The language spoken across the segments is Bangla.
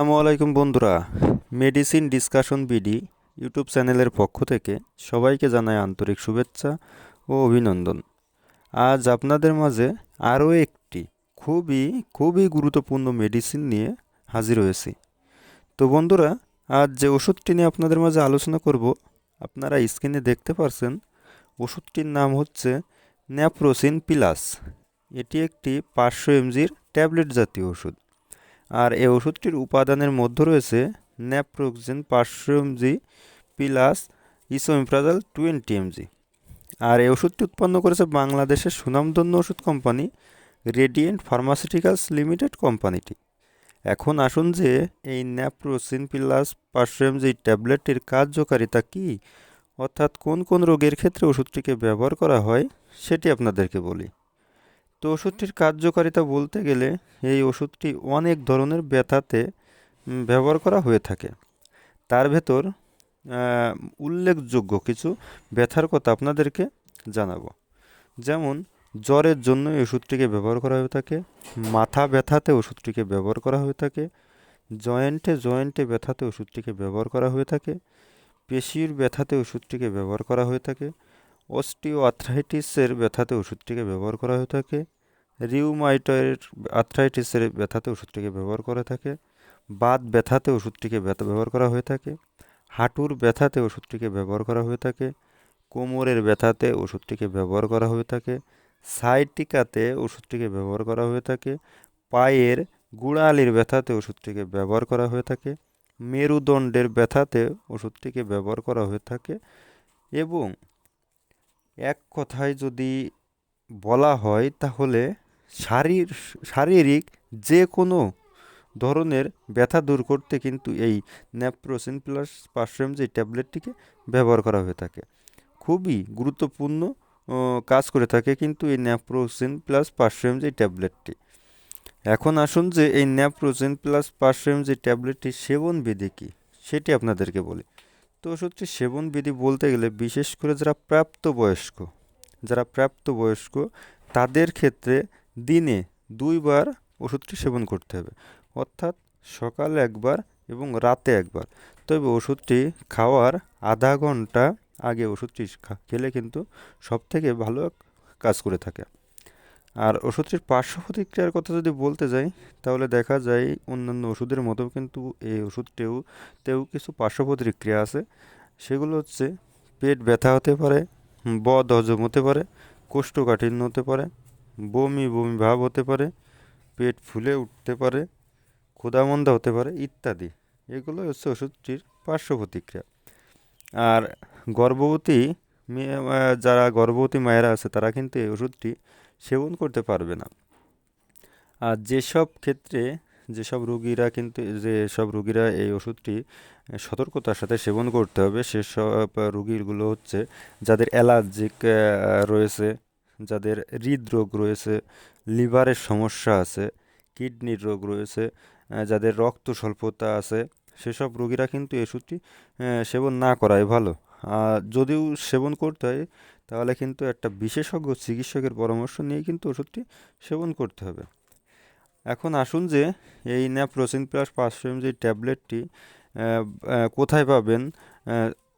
আসসালামু আলাইকুম বন্ধুরা। মেডিসিন ডিসকাশন বিডি ইউটিউব চ্যানেলের পক্ষ থেকে সবাইকে জানাই আন্তরিক শুভেচ্ছা ও অভিনন্দন। আজ আপনাদের মাঝে আরও একটি খুবই খুবই গুরুত্বপূর্ণ মেডিসিন নিয়ে হাজির হয়েছি। তো বন্ধুরা, আজ যে ওষুধটি নিয়ে আপনাদের মাঝে আলোচনা করব, আপনারা স্ক্রিনে দেখতে পারছেন, ওষুধটির নাম হচ্ছে ন্যাপ্রোসিন প্লাস এটি একটি পাঁচশো এমজির ট্যাবলেট জাতীয় ওষুধ। আর এই ওষুধটির উপাদানের মধ্যে রয়েছে ন্যাপ্রোক্সিন পাঁচশো MG plus esomeprazole twenty MG আর এই ওষুধটি উৎপন্ন করেছে বাংলাদেশের সুনামধন্য ওষুধ কোম্পানি রেডিয়েন্ট ফার্মাসিউটিক্যালস লিমিটেড কোম্পানিটি। এখন আসুন যে এই ন্যাপ্রোসিন প্লাস পাঁচশো ট্যাবলেটটির কার্যকারিতা কী, অর্থাৎ কোন কোন রোগের ক্ষেত্রে ওষুধটিকে ব্যবহার করা হয়, সেটি আপনাদেরকে বলি। তো ওষুধটির কার্যকারিতা বলতে গেলে এই ওষুধটি অনেক ধরনের ব্যথাতে ব্যবহার করা হয়ে থাকে। তার ভেতর উল্লেখযোগ্য কিছু ব্যথার কথা আপনাদেরকে জানাব। যেমন, জ্বরের জন্য এই ওষুধটিকে ব্যবহার করা হয়ে থাকে, মাথা ব্যথাতে ওষুধটিকে ব্যবহার করা হয়ে থাকে, জয়েন্টে জয়েন্টে ব্যথাতে ওষুধটিকে ব্যবহার করা হয়ে থাকে, পেশির ব্যথাতে ওষুধটিকে ব্যবহার করা হয়ে থাকে অস্টিও আর্থ্রাইটিসের ব্যথাতে ওষুধটিকে ব্যবহার করা হয়ে থাকে রিউমাইটয়ের আর্থ্রাইটিসের ব্যথাতে ওষুধটিকে ব্যবহার করা থাকে, বাত ব্যথাতে ওষুধটিকে ব্যবহার করা হয়ে থাকে, হাঁটুর ব্যথাতে ওষুধটিকে ব্যবহার করা হয়ে থাকে, কোমরের ব্যথাতে ওষুধটিকে ব্যবহার করা হয়ে থাকে সাইটিকাতে ওষুধটিকে ব্যবহার করা হয়ে থাকে, পায়ের গুড়ালির ব্যথাতে ওষুধটিকে ব্যবহার করা হয়ে থাকে, মেরুদণ্ডের ব্যথাতে ওষুধটিকে ব্যবহার করা হয়ে থাকে এবং এক কথায় যদি বলা হয় তাহলে শারীর, শারীরিক যে কোনো ধরনের ব্যথা দূর করতে কিন্তু এই ন্যাপ্রোসিন প্লাস পাঁচশো এমজি ট্যাবলেটটিকে ব্যবহার করা হয়ে থাকে। খুবই গুরুত্বপূর্ণ কাজ করে থাকে কিন্তু এই ন্যাপ্রোসিন প্লাস পাঁচশো এমজি ট্যাবলেটটি। এখন আসুন যে এই ন্যাপ্রোসিন প্লাস পাঁচশো এমজি ট্যাবলেটটির সেবন বিধি কী, সেটি আপনাদেরকে বলি। তো ওষুধটি সেবন বিধি বলতে গেলে বিশেষ করে যারা প্রাপ্তবয়স্ক যারা প্রাপ্তবয়স্ক, তাদের ক্ষেত্রে দিনে দুইবার ওষুধটি সেবন করতে হবে। অর্থাৎ সকালে একবার এবং রাতে একবার। তবে ওষুধটি খাওয়ার আধা ঘণ্টা আগে ওষুধটি খেলে কিন্তু সব থেকে ভালো কাজ করে থাকে। আর ওষুধটির পার্শ্ব প্রতিক্রিয়ার কথা যদি বলতে যাই, তাহলে দেখা যায় অন্যান্য ওষুধের মতো কিন্তু এই ওষুধটিও, তেও কিছু পার্শ্ব প্রতিক্রিয়া আছে। সেগুলো হচ্ছে পেট ব্যথা হতে পারে, বদ হজম হতে পারে, কোষ্ঠকাঠিন্য হতে পারে বমি বমি ভাব হতে পারে, পেট ফুলে উঠতে পারে, ক্ষুধামন্দা হতে পারে ইত্যাদি। এগুলো হচ্ছে ওষুধটির পার্শ্ব প্রতিক্রিয়া। আর গর্ভবতী মেয়ে যারা গর্ভবতী মায়েরা আছে, তারা কিন্তু এই ওষুধটি সেবন করতে পারবে না। আর যেসব ক্ষেত্রে, যেসব রোগীরা কিন্তু, যেসব রোগীরা এই ওষুধটি সতর্কতার সাথে সেবন করতে হবে, সেসব রোগীগুলো হচ্ছে যাদের অ্যালার্জিক রয়েছে যাদের হৃদরোগ রয়েছে, লিভারের সমস্যা আছে, কিডনির রোগ রয়েছে যাদের রক্ত স্বল্পতা আছে, সেসব রোগীরা কিন্তু এই ওষুধটি সেবন না করাই ভালো। আর যদিও সেবন করতে হয়, তাহলে কিন্তু একটা বিশেষজ্ঞ চিকিৎসকের পরামর্শ নিয়ে কিন্তু ওষুধটি সেবন করতে হবে। এখন আসুন যে, এই ন্যাপ্রোসিন প্লাস পাঁচশো এমজি ট্যাবলেটটি কোথায় পাবেন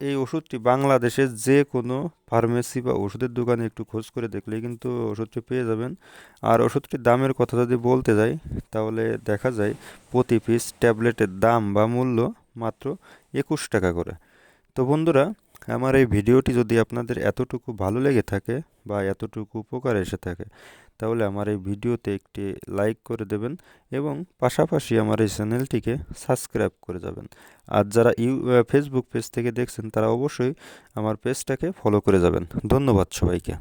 এই ওষুধটি বাংলাদেশের যে কোনো ফার্মেসি বা ওষুধের দোকানে একটু খোঁজ করে দেখলেই কিন্তু ওষুধটি পেয়ে যাবেন। আর ওষুধটির দামের কথা যদি বলতে যাই, তাহলে দেখা যায় প্রতি পিস ট্যাবলেটের দাম বা মূল্য মাত্র একুশ টাকা করে। তো বন্ধুরা আমার এই ভিডিওটি যদি আপনাদের এতটুকু ভালো লেগে থাকে বা এতটুকু উপকার এসে থাকে, তাহলে আমার এই ভিডিওতে একটি লাইক করে দেবেন এবং পাশাপাশি আমার এই চ্যানেলটিকে সাবস্ক্রাইব করে যাবেন। আর যারা ইউ ফেসবুক পেজ থেকে দেখছেন, তারা অবশ্যই আমার পেজটাকে ফলো করে যাবেন। ধন্যবাদ সবাইকে।